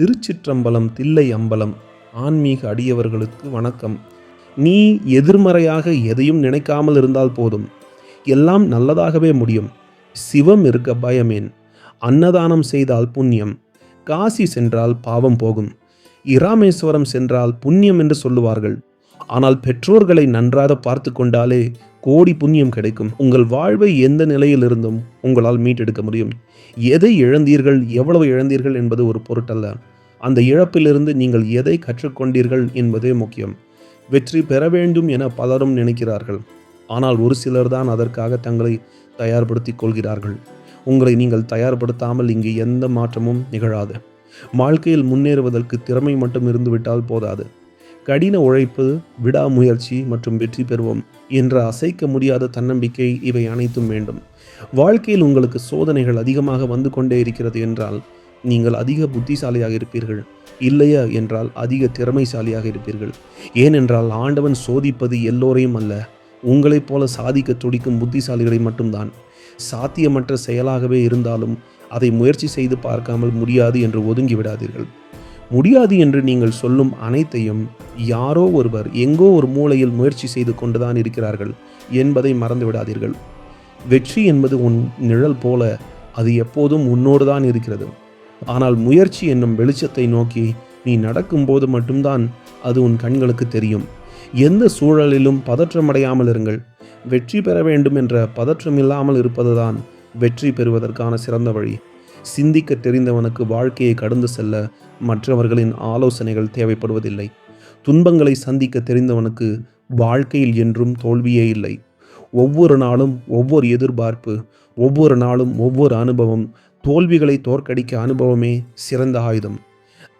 திருச்சிற்றம்பலம் தில்லை அம்பலம் ஆன்மீக அடியவர்களுக்கு வணக்கம். நீ எதிர்மறையாக எதையும் நினைக்காமல் இருந்தால் போதும். எல்லாம் நல்லதாகவே முடியும். சிவம் இருக்க பயமேன். அன்னதானம் செய்தால் புண்ணியம். காசி சென்றால் பாவம் போகும். இராமேஸ்வரம் சென்றால் புண்ணியம் என்று சொல்லுவார்கள். ஆனால் பெற்றோர்களை நன்றாக பார்த்து கொண்டாலே கோடி புண்ணியம் கிடைக்கும். உங்கள் வாழ்வை எந்த நிலையில் இருந்தும் உங்களால் மீட்டெடுக்க முடியும். எதை இழந்தீர்கள் எவ்வளவு இழந்தீர்கள் என்பது ஒரு பொருட்டல்ல. அந்த இழப்பிலிருந்து நீங்கள் எதை கற்றுக்கொண்டீர்கள் என்பதே முக்கியம். வெற்றி பெற வேண்டும் என பலரும் நினைக்கிறார்கள். ஆனால் ஒரு சிலர் தான் அதற்காக தங்களை தயார்படுத்திக் கொள்கிறார்கள். உங்களை நீங்கள் தயார்படுத்தாமல் இங்கு எந்த மாற்றமும் நிகழாது. வாழ்க்கையில் முன்னேறுவதற்கு திறமை மட்டும் இருந்துவிட்டால் போதாது. கடின உழைப்பு விடாமுயற்சி மற்றும் வெற்றி பெறுவோம் என்ற அசைக்க முடியாத தன்னம்பிக்கை இவை அனைத்தும் வேண்டும். வாழ்க்கையில் உங்களுக்கு சோதனைகள் அதிகமாக வந்து கொண்டே இருக்கிறது என்றால் நீங்கள் அதிக புத்திசாலியாக இருப்பீர்கள். இல்லையா என்றால் அதிக திறமைசாலியாக இருப்பீர்கள். ஏனென்றால் ஆண்டவன் சோதிப்பது எல்லோரையும் அல்ல. உங்களைப் போல சாதிக்க துடிக்கும் புத்திசாலிகளை மட்டும்தான். சாத்தியமற்ற செயலாகவே இருந்தாலும் அதை முயற்சி செய்து பார்க்காமல் முடியாது என்று ஒதுங்கிவிடாதீர்கள் முடியாது என்று நீங்கள் சொல்லும் அனைத்தையும் யாரோ ஒருவர் எங்கோ ஒரு மூலையில் முயற்சி செய்து கொண்டுதான் இருக்கிறார்கள் என்பதை மறந்துவிடாதீர்கள் வெற்றி என்பது உன் நிழல் போல அது எப்போதும் உன்னோடு தான் இருக்கிறது. ஆனால் முயற்சி என்னும் வெளிச்சத்தை நோக்கி நீ நடக்கும்போது மட்டும்தான் அது உன் கண்களுக்கு தெரியும். எந்த சூழலிலும் பதற்றமடையாமல் இருங்கள். வெற்றி பெற வேண்டும் என்ற பதற்றம் இல்லாமல் இருப்பதுதான் வெற்றி பெறுவதற்கான சிறந்த வழி. சிந்திக்க தெரிந்தவனுக்கு வாழ்க்கையை கடந்து செல்ல மற்றவர்களின் ஆலோசனைகள் தேவைப்படுவதில்லை. துன்பங்களை சந்திக்க தெரிந்தவனுக்கு வாழ்க்கையில் என்றும் தோல்வியே இல்லை. ஒவ்வொரு நாளும் ஒவ்வொரு எதிர்பார்ப்பு ஒவ்வொரு நாளும் ஒவ்வொரு அனுபவம் தோல்விகளை தோற்கடிக்க அனுபவமே சிறந்த ஆயுதம்.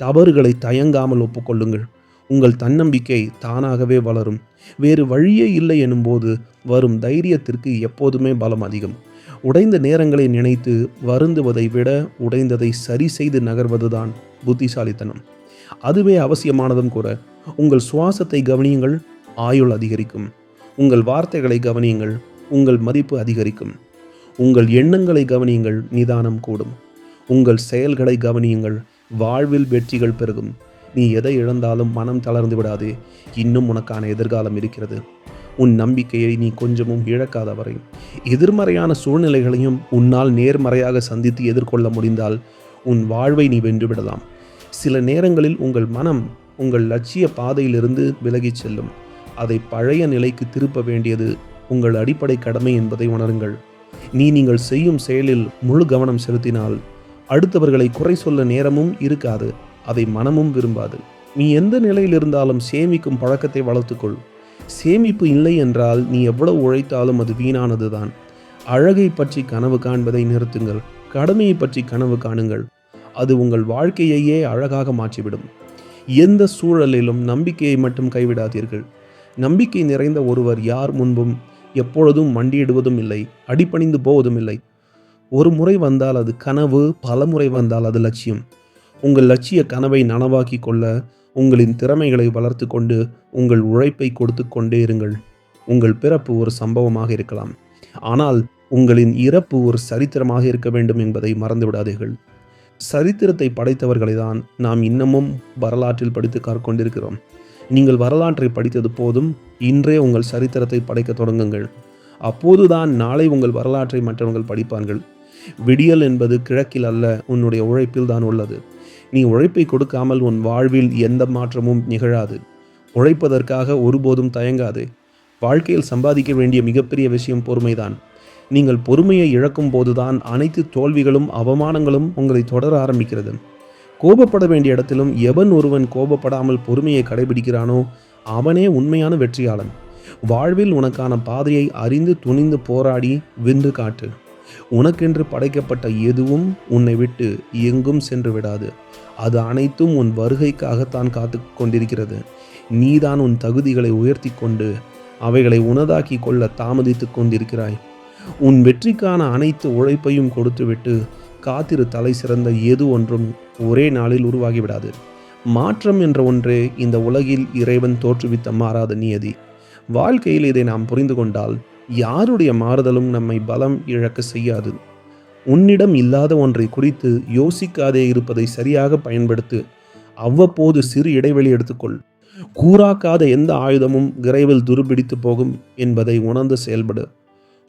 தவறுகளை தயங்காமல் ஒப்புக்கொள்ளுங்கள். உங்கள் தன்னம்பிக்கை தானாகவே வளரும். வேறு வழியே இல்லை எனும்போது வரும் தைரியத்திற்கு எப்போதுமே பலம் அதிகம். உடைந்த நேரங்களை நினைத்து வருந்துவதை விட உடைந்ததை சரி செய்து நகர்வதுதான் புத்திசாலித்தனம். அதுவே அவசியமானதும் கூட உங்கள் சுவாசத்தை கவனியுங்கள் ஆயுள் அதிகரிக்கும். உங்கள் வார்த்தைகளை கவனியுங்கள் உங்கள் மதிப்பு அதிகரிக்கும். உங்கள் எண்ணங்களை கவனியுங்கள் நிதானம் கூடும். உங்கள் செயல்களை கவனியுங்கள் வாழ்வில் வெற்றிகள் பெருகும். நீ எதை இழந்தாலும் மனம் தளர்ந்து விடாதே. இன்னும் உனக்கான எதிர்காலம் இருக்கிறது. உன் நம்பிக்கையை நீ கொஞ்சமும் இழக்காத வரை எதிர்மறையான சூழ்நிலைகளையும் உன்னால் நேர்மறையாக சந்தித்து எதிர்கொள்ள முடிந்தால் உன் வாழ்வை நீ வென்றுவிடலாம். சில நேரங்களில் உங்கள் மனம் உங்கள் லட்சிய பாதையிலிருந்து விலகிச் செல்லும். அதை பழைய நிலைக்கு திருப்ப வேண்டியது உங்கள் அடிப்படை கடமை என்பதை உணருங்கள். நீ நீங்கள் செய்யும் செயலில் முழு கவனம் செலுத்தினால் அடுத்தவர்களை குறை சொல்ல நேரமும் இருக்காது அதை மனமும் விரும்பாது. நீ எந்த நிலையில் இருந்தாலும் சேமிக்கும் பழக்கத்தை வளர்த்துக்கொள். சேமிப்பு இல்லை என்றால் நீ எவ்வளவு உழைத்தாலும் அது வீணானதுதான். அழகை பற்றி கனவு காண்பதை நிறுத்துங்கள் கடமையை பற்றி கனவு காணுங்கள். அது உங்கள் வாழ்க்கையையே அழகாக மாற்றிவிடும். எந்த சூழலிலும் நம்பிக்கையை மட்டும் கைவிடாதீர்கள். நம்பிக்கை நிறைந்த ஒருவர் யார் முன்பும் எப்பொழுதும் மண்டியிடுவதும் இல்லை அடிபணிந்து போவதும் இல்லை. ஒரு முறை வந்தால் அது கனவு பல முறை வந்தால் அது லட்சியம். உங்கள் லட்சிய கனவை நனவாக்கி கொள்ள உங்களின் திறமைகளை வளர்த்து கொண்டு உங்கள் உழைப்பை கொடுத்து கொண்டே இருங்கள். உங்கள் பிறப்பு ஒரு சம்பவமாக இருக்கலாம். ஆனால் உங்களின் இறப்பு ஒரு சரித்திரமாக இருக்க வேண்டும் என்பதை மறந்து விடாதீர்கள் சரித்திரத்தை படைத்தவர்களை தான் நாம் இன்னமும் வரலாற்றில் படித்து கொண்டிருக்கிறோம் நீங்கள் வரலாற்றை படித்தது போதும் இன்றே உங்கள் சரித்திரத்தை படைக்க தொடங்குங்கள். அப்போதுதான் நாளை உங்கள் வரலாற்றை மற்றவர்கள் படிப்பார்கள். விடியல் என்பது கிழக்கில் அல்ல உன்னுடைய உழைப்பில் தான் உள்ளது. நீ உழைப்பை கொடுக்காமல் உன் வாழ்வில் எந்த மாற்றமும் நிகழாது. உழைப்பதற்காக ஒருபோதும் தயங்காது. வாழ்க்கையில் சம்பாதிக்க வேண்டிய மிகப்பெரிய விஷயம் பொறுமைதான். நீங்கள் பொறுமையை இழக்கும் போதுதான் அனைத்து தோல்விகளும் அவமானங்களும் உங்களை தொடர ஆரம்பிக்கிறது. கோபப்பட வேண்டிய இடத்திலும் எவன் ஒருவன் கோபப்படாமல் பொறுமையை கடைபிடிக்கிறானோ அவனே உண்மையான வெற்றியாளன். வாழ்வில் உனக்கான பாதையை அறிந்து துணிந்து போராடி வென்று காட்டு. உனக்கென்று படைக்கப்பட்ட எதுவும் உன்னை விட்டு எங்கும் சென்று விடாது. அது அனைத்தும் உன் வருகைக்காகத்தான் காத்து கொண்டிருக்கிறது. நீதான் உன் தகுதிகளை உயர்த்தி கொண்டு அவைகளை உனதாக்கி கொள்ள தாமதித்து கொண்டிருக்கிறாய். உன் வெற்றிக்கான அனைத்து உழைப்பையும் கொடுத்துவிட்டு காத்திரு தலை சிறந்த எது ஒன்றும் ஒரே நாளில் உருவாகிவிடாது. மாற்றம் என்ற ஒன்றே இந்த உலகில் இறைவன் தோற்றுவித்த மாறாத நியதி. வாழ்க்கையில் இதை நாம் புரிந்து கொண்டால் யாருடைய மாறுதலும் நம்மை பலம் இழக்க செய்யாது. உன்னிடம் இல்லாத ஒன்றை குறித்து யோசிக்காதே இருப்பதை சரியாக பயன்படுத்து அவ்வப்போது சிறு இடைவெளி எடுத்துக்கொள். கூறாக்காத எந்த ஆயுதமும் விரைவில் துருபிடித்து போகும் என்பதை உணர்ந்து செயல்படு.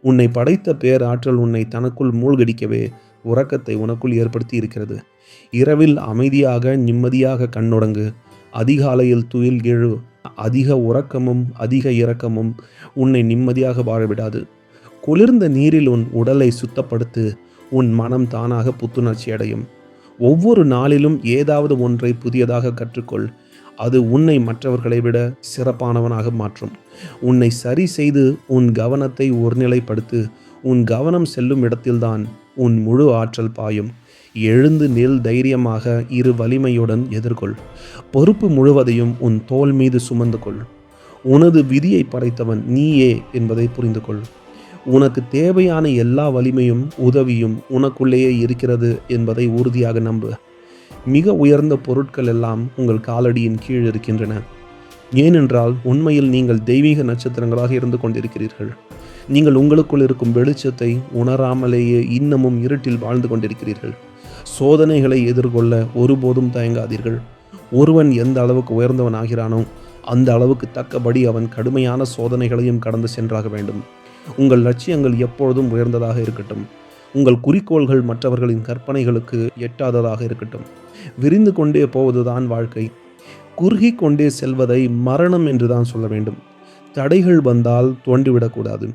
உன்னை படைத்த பேராற்றல் உன்னை தனக்குள் மூழ்கடிக்கவே உறக்கத்தை உனக்குள் ஏற்படுத்தி இருக்கிறது. இரவில் அமைதியாக நிம்மதியாக கண்ணுடங்கு. அதிகாலையில் துயில் எழு அதிக உறக்கமும் அதிக இரக்கமும் உன்னை நிம்மதியாக வாழவிடாது. குளிர்ந்த நீரில் உன் உடலை சுத்தப்படுத்து. உன் மனம் தானாக புத்துணர்ச்சி அடையும். ஒவ்வொரு நாளிலும் ஏதாவது ஒன்றை புதியதாக கற்றுக்கொள். அது உன்னை மற்றவர்களை விட சிறப்பானவனாக மாற்றும். உன்னை சரி செய்து உன் கவனத்தை ஒருநிலைப்படுத்து. உன் கவனம் செல்லும் இடத்தில்தான் உன் முழு ஆற்றல் பாயும். எழுந்து நில் தைரியமாக இரு வலிமையுடன் எதிர்கொள். பொறுப்பு முழுவதையும் உன் தோல் மீது சுமந்து கொள். உனது விதியை படைத்தவன் நீயே என்பதை புரிந்து கொள் உனக்கு தேவையான எல்லா வலிமையும் உதவியும் உனக்குள்ளேயே இருக்கிறது என்பதை உறுதியாக நம்பு. மிக உயர்ந்த பொருட்கள் எல்லாம் உங்கள் காலடியின் கீழ் இருக்கின்றன. ஏனென்றால் உண்மையில் நீங்கள் தெய்வீக நட்சத்திரங்களாக இருந்து கொண்டிருக்கிறீர்கள். நீங்கள் உங்களுக்குள் இருக்கும் வெளிச்சத்தை உணராமலேயே இன்னமும் இருட்டில் வாழ்ந்து கொண்டிருக்கிறீர்கள். சோதனைகளை எதிர்கொள்ள ஒருபோதும் தயங்காதீர்கள். ஒருவன் எந்த அளவுக்கு உயர்ந்தவன் ஆகிறானோ அந்த அளவுக்கு தக்கபடி அவன் கடுமையான சோதனைகளையும் கடந்து சென்றாக வேண்டும். உங்கள் லட்சியங்கள் எப்பொழுதும் உயர்ந்ததாக இருக்கட்டும். உங்கள் குறிக்கோள்கள் மற்றவர்களின் கற்பனைகளுக்கு எட்டாததாக இருக்கட்டும். விரிந்து கொண்டே போவதுதான் வாழ்க்கை. குறுகி கொண்டே செல்வதை மரணம் என்று தான் சொல்ல வேண்டும். தடைகள் வந்தால் தோண்டிவிடக்கூடாது.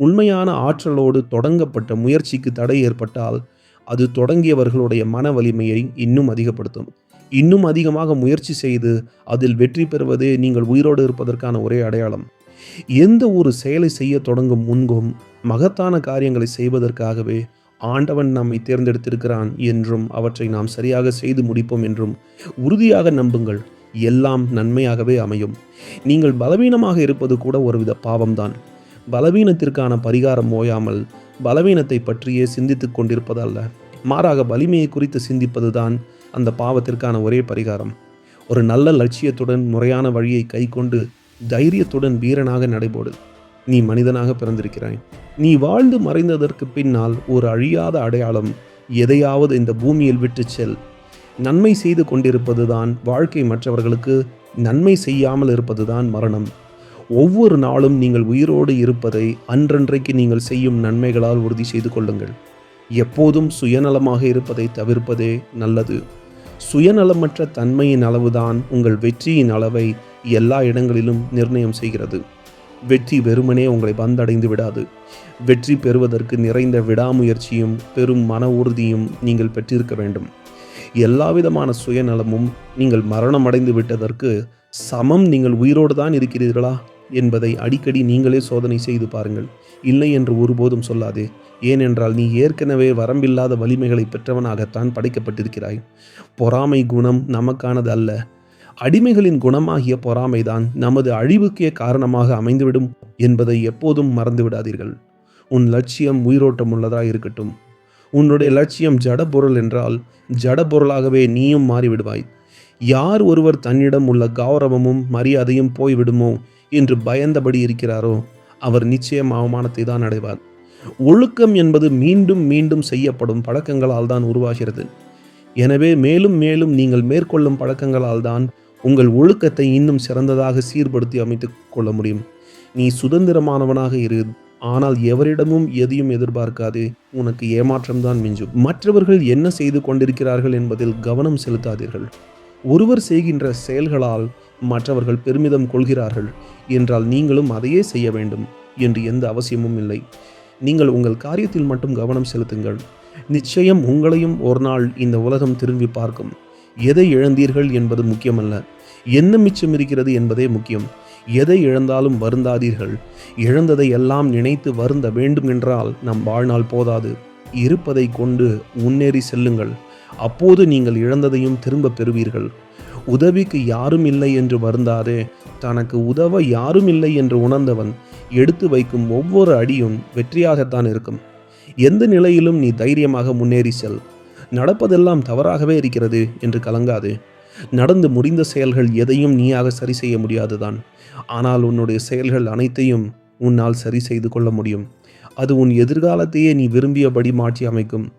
உண்மையான ஆற்றலோடு தொடங்கப்பட்ட முயற்சிக்கு தடை ஏற்பட்டால் அது தொடங்கியவர்களுடைய மன வலிமையை இன்னும் அதிகப்படுத்தும். இன்னும் அதிகமாக முயற்சி செய்து அதில் வெற்றி பெறுவதே நீங்கள் உயிரோடு இருப்பதற்கான ஒரே அடையாளம். எந்த ஒரு செயலை செய்ய தொடங்கும் முன்பும் மகத்தான காரியங்களை செய்வதற்காகவே ஆண்டவன் நம்மை தேர்ந்தெடுத்திருக்கிறான் என்றும் அவற்றை நாம் சரியாக செய்து முடிப்போம் என்றும் உறுதியாக நம்புங்கள். எல்லாம் நன்மையாகவே அமையும். நீங்கள் பலவீனமாக இருப்பது கூட ஒருவித பாவம்தான். பலவீனத்திற்கான பரிகாரம் ஓயாமல் பலவீனத்தை பற்றியே சிந்தித்துக் கொண்டிருப்பதல்ல. மாறாக வலிமையை குறித்து சிந்திப்பதுதான் அந்த பாவத்திற்கான ஒரே பரிகாரம். ஒரு நல்ல லட்சியத்துடன் முறையான வழியை கைக்கொண்டு தைரியத்துடன் வீரனாக நடைபோடு. நீ மனிதனாக பிறந்திருக்கிறாய். நீ வாழ்ந்து மறைந்ததற்கு பின்னால் ஒரு அழியாத அடையாளம் எதையாவது இந்த பூமியில் விட்டு செல். நன்மை செய்து கொண்டிருப்பதுதான் வாழ்க்கை மற்றவர்களுக்கு நன்மை செய்யாமல் இருப்பதுதான் மரணம். ஒவ்வொரு நாளும் நீங்கள் உயிரோடு இருப்பதை அன்றன்றைக்கு நீங்கள் செய்யும் நன்மைகளால் உறுதி செய்து கொள்ளுங்கள். எப்போதும் சுயநலமாக இருப்பதை தவிர்ப்பதே நல்லது. சுயநலமற்ற தன்மையின் அளவுதான் உங்கள் வெற்றியின் அளவை எல்லா இடங்களிலும் நிர்ணயம் செய்கிறது. வெற்றி வெறுமனே உங்களை வந்தடைந்து விடாது. வெற்றி பெறுவதற்கு நிறைந்த விடாமுயற்சியும் பெரும் மன உறுதியும் நீங்கள் பெற்றிருக்க வேண்டும். எல்லாவிதமான சுயநலமும் நீங்கள் மரணம் அடைந்து விட்டதற்கு சமம். நீங்கள் உயிரோடு தான் இருக்கிறீர்களா? என்பதை அடிக்கடி நீங்களே சோதனை செய்து பாருங்கள். இல்லை என்று ஒருபோதும் சொல்லாதே. ஏனென்றால் நீ ஏற்கனவே வரம்பில்லாத வலிமைகளை பெற்றவனாகத்தான் படைக்கப்பட்டிருக்கிறாய். பொறாமை குணம் நமக்கானது அல்ல. அடிமைகளின் குணமாகிய பொறாமைதான் நமது அழிவுக்கே காரணமாக அமைந்துவிடும் என்பதை எப்போதும் மறந்துவிடாதீர்கள். உன் லட்சியம் உயிரோட்டம் உள்ளதாக இருக்கட்டும். உன்னுடைய லட்சியம் ஜடபொருள் என்றால் ஜடபொருளாகவே நீயும் மாறிவிடுவாய். யார் ஒருவர் தன்னிடம் உள்ள கௌரவமும் மரியாதையும் போய்விடுமோ என்று பயந்தபடி இருக்கிறாரோ அவர் நிச்சயம் அவமானத்தை தான் அடைவார். ஒழுக்கம் என்பது மீண்டும் மீண்டும் செய்யப்படும் பழக்கங்களால் தான் உருவாகிறது. எனவே மேலும் மேலும் நீங்கள் மேற்கொள்ளும் பழக்கங்களால் தான் உங்கள் ஒழுக்கத்தை இன்னும் சிறந்ததாக சீர்படுத்தி அமைத்துக் கொள்ள முடியும். நீ சுதந்திரமானவனாக இரு ஆனால் எவரிடமும் எதையும் எதிர்பார்க்காதே உனக்கு ஏமாற்றம்தான் மிஞ்சும். மற்றவர்கள் என்ன செய்து கொண்டிருக்கிறார்கள் என்பதில் கவனம் செலுத்தாதீர்கள். ஒருவர் செய்கின்ற செயல்களால் மற்றவர்கள் பெருமிதம் கொள்கிறார்கள் என்றால் நீங்களும் அதையே செய்ய வேண்டும் என்று எந்த அவசியமும் இல்லை. நீங்கள் உங்கள் காரியத்தில் மட்டும் கவனம் செலுத்துங்கள். நிச்சயம் உங்களையும் ஒரு நாள் இந்த உலகம் திரும்பி பார்க்கும். எதை இழந்தீர்கள் என்பது முக்கியமல்ல. என்ன மிச்சம் இருக்கிறது என்பதே முக்கியம். எதை இழந்தாலும் வருந்தாதீர்கள். இழந்ததை எல்லாம் நினைத்து வருந்த வேண்டும் என்றால் நம் வாழ்நாள் போதாது. இருப்பதை கொண்டு முன்னேறி செல்லுங்கள். அப்போது நீங்கள் இழந்ததையும் திரும்ப பெறுவீர்கள். உதவிக்கு யாரும் இல்லை என்று வருந்தாதே. தனக்கு உதவ யாரும் இல்லை என்று உணர்ந்தவன் எடுத்து வைக்கும் ஒவ்வொரு அடியும் வெற்றியாகத்தான் இருக்கும். எந்த நிலையிலும் நீ தைரியமாக முன்னேறி செல். நடப்பதெல்லாம் தவறாகவே இருக்கிறது என்று கலங்காது. நடந்து முடிந்த செயல்கள் எதையும் நீயாக சரி செய்ய முடியாதுதான். ஆனால் உன்னுடைய செயல்கள் அனைத்தையும் உன்னால் சரி செய்து கொள்ள முடியும். அது உன் எதிர்காலத்தையே நீ விரும்பியபடி மாற்றி அமைக்கும்.